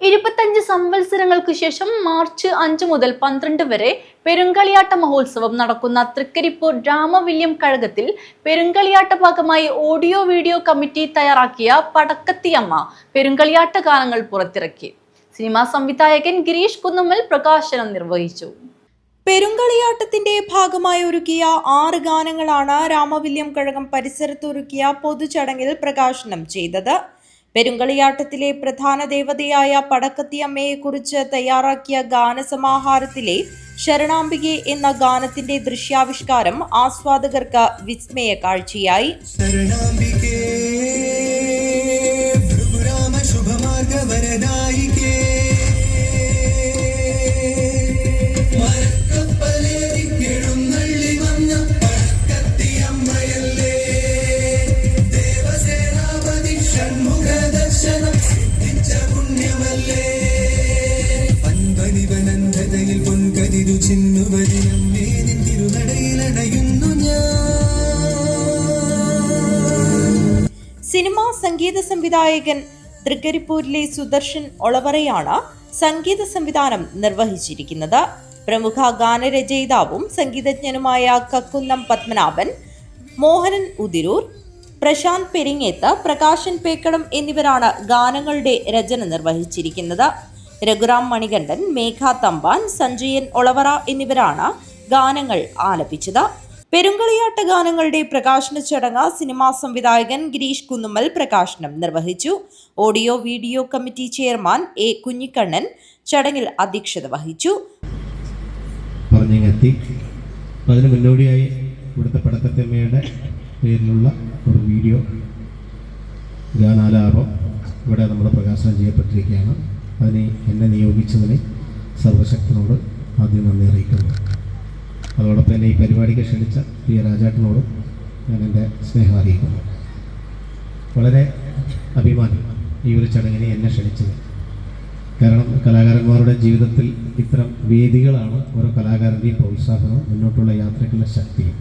ഇരുപത്തഞ്ച് സംവത്സരങ്ങൾക്ക് ശേഷം മാർച്ച് അഞ്ച് മുതൽ പന്ത്രണ്ട് വരെ പെരുങ്കളിയാട്ട മഹോത്സവം നടക്കുന്ന തൃക്കരിപ്പൂർ രാമവില്യം കഴകത്തിൽ പെരുങ്കളിയാട്ട ഭാഗമായി ഓഡിയോ വീഡിയോ കമ്മിറ്റി തയ്യാറാക്കിയ പടക്കത്തിയമ്മ പെരുങ്കളിയാട്ട ഗാനങ്ങൾ പുറത്തിറക്കി. സിനിമാ സംവിധായകൻ ഗിരീഷ് കുന്നുമ്മൽ പ്രകാശനം നിർവഹിച്ചു. പെരുങ്കളിയാട്ടത്തിന്റെ ഭാഗമായി ഒരുക്കിയ ആറ് ഗാനങ്ങളാണ് രാമവില്യം കഴകം പരിസരത്തൊരുക്കിയ പൊതുചടങ്ങിൽ പ്രകാശനം ചെയ്തത്. പെരുങ്കളിയാട്ടത്തിലെ പ്രധാന ദേവതയായ പടക്കത്തിയമ്മയെക്കുറിച്ച് തയ്യാറാക്കിയ ഗാനസമാഹാരത്തിലെ ശരണാംബികെ എന്ന ഗാനത്തിന്റെ ദൃശ്യാവിഷ്കാരം ആസ്വാദകർക്ക് വിസ്മയ കാഴ്ചയായി ഞാൻ. സിനിമാ സംഗീത സംവിധായകൻ തൃക്കരിപ്പൂരിലെ സുദർശൻ ഒളവറയാണ് സംഗീത സംവിധാനം നിർവഹിച്ചിരിക്കുന്നത്. പ്രമുഖ ഗാനരചയിതാവും സംഗീതജ്ഞനുമായ കക്കുന്നം പത്മനാഭൻ മോഹനൻ ഉതിരൂർ പ്രശാന്ത് പെരിങ്ങേത്ത് പ്രകാശൻ പേക്കടം എന്നിവരാണ് ഗാനങ്ങളുടെ രചന നിർവഹിച്ചിരിക്കുന്നത്. രഘുറാം മണികണ്ഠൻ മേഘ തമ്പാൻ സഞ്ജയൻ ഒളവറ എന്നിവരാണ് ഗാനങ്ങൾ ആലപിച്ചത്. പെരുങ്കളിയാട്ട ഗാനങ്ങളുടെ പ്രകാശന ചടങ്ങ് സിനിമാ സംവിധായകൻ ഗിരീഷ് കുന്നുമ്മൽ പ്രകാശനം നിർവഹിച്ചു. Audio video committee chairman A Kunhikannan ചടങ്ങിൽ അധ്യക്ഷത വഹിച്ചു. പേരിലുള്ള ഒരു വീഡിയോ ഗാനാലാപം ഇവിടെ നമ്മൾ പ്രകാശനം ചെയ്യപ്പെട്ടിരിക്കുകയാണ്. അതിനെ എന്നെ നിയോഗിച്ചതിന് സർവശക്തനോട് ആദ്യം നന്ദി അറിയിക്കുന്നു. അതോടൊപ്പം എന്നെ ഈ പരിപാടിക്ക് ക്ഷണിച്ച പി രാജാട്ടനോട് രാജാട്ടിനോടും ഞാൻ എന്റെ സ്നേഹം അറിയിക്കുന്നു. വളരെ അഭിമാനം ഈ ഒരു ചടങ്ങിനെ എന്നെ ക്ഷണിച്ചത്. കാരണം കലാകാരന്മാരുടെ ജീവിതത്തിൽ ഇത്തരം വേദികളാണ് ഓരോ കലാകാരന്റെയും പ്രോത്സാഹനവും മുന്നോട്ടുള്ള യാത്രയ്ക്കുള്ള ശക്തിയും.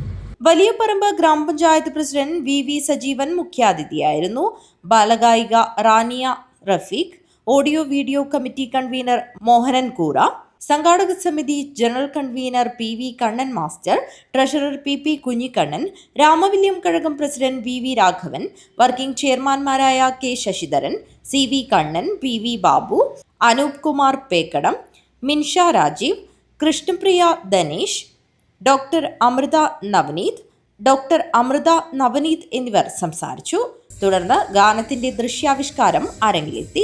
വലിയ പറമ്പ് ഗ്രാമപഞ്ചായത്ത് പ്രസിഡന്റ് വി വി സജീവൻ മുഖ്യാതിഥിയായിരുന്നു. ബാലഗായിക Raniya Rafeeq audio video committee convener Mohanan Koora സംഘാടക സമിതി general convener P V Kannan master treasurer P P Kunhikannan Ramavilliam Kazhakam president V V Raghavan working ചെയർമാൻമാരായ K Sasidharan C V Kannan P V Babu Anoop Kumar Pekkadam Minsha Rajeev Krishnapriya Dhanesh doctor Amrutha Navaneeth doctor Amrutha Navaneeth എന്നിവർ സംസാരിച്ചു. തുടർന്ന് ഗാനത്തിന്റെ ദൃശ്യാവിഷ്കാരം അരങ്ങിലെത്തി